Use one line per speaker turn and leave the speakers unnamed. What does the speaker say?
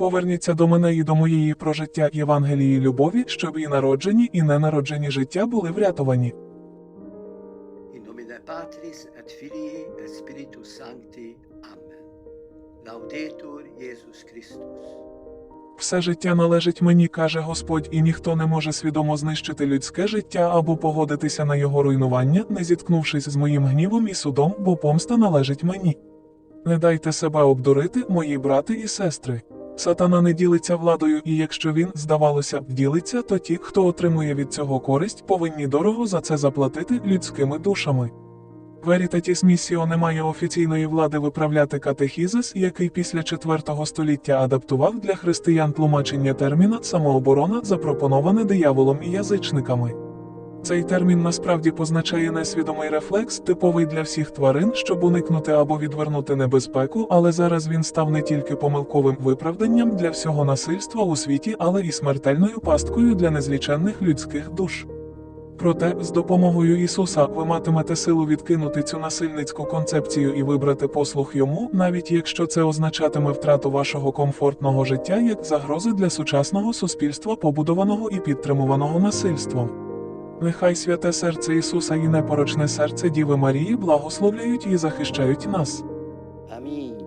Поверніться до мене і до моєї про життя Євангелії любові, щоб і народжені, і ненароджені життя були врятовані.
In nomine Patris et Filii et Spiritus Sancti. Amen. Laudetur Jesus Christus.
Все життя належить мені, каже Господь, і ніхто не може свідомо знищити людське життя або погодитися на його руйнування, не зіткнувшись з моїм гнівом і судом, бо помста належить мені. Не дайте себе обдурити, мої брати і сестри. Сатана не ділиться владою, і якщо він, здавалося б, ділиться, то ті, хто отримує від цього користь, повинні дорого за це заплатити людськими душами. Veritatis Missio не має офіційної влади виправляти катехізис, який після 4 століття адаптував для християн тлумачення терміна самооборона, запропоноване дияволом і язичниками. Цей термін насправді позначає несвідомий рефлекс, типовий для всіх тварин, щоб уникнути або відвернути небезпеку, але зараз він став не тільки помилковим виправданням для всього насильства у світі, але і смертельною пасткою для незліченних людських душ. Проте, з допомогою Ісуса ви матимете силу відкинути цю насильницьку концепцію і вибрати послух йому, навіть якщо це означатиме втрату вашого комфортного життя як загрози для сучасного суспільства, побудованого і підтримуваного насильством. Нехай святе серце Ісуса і непорочне серце Діви Марії благословляють і захищають нас.
Амінь.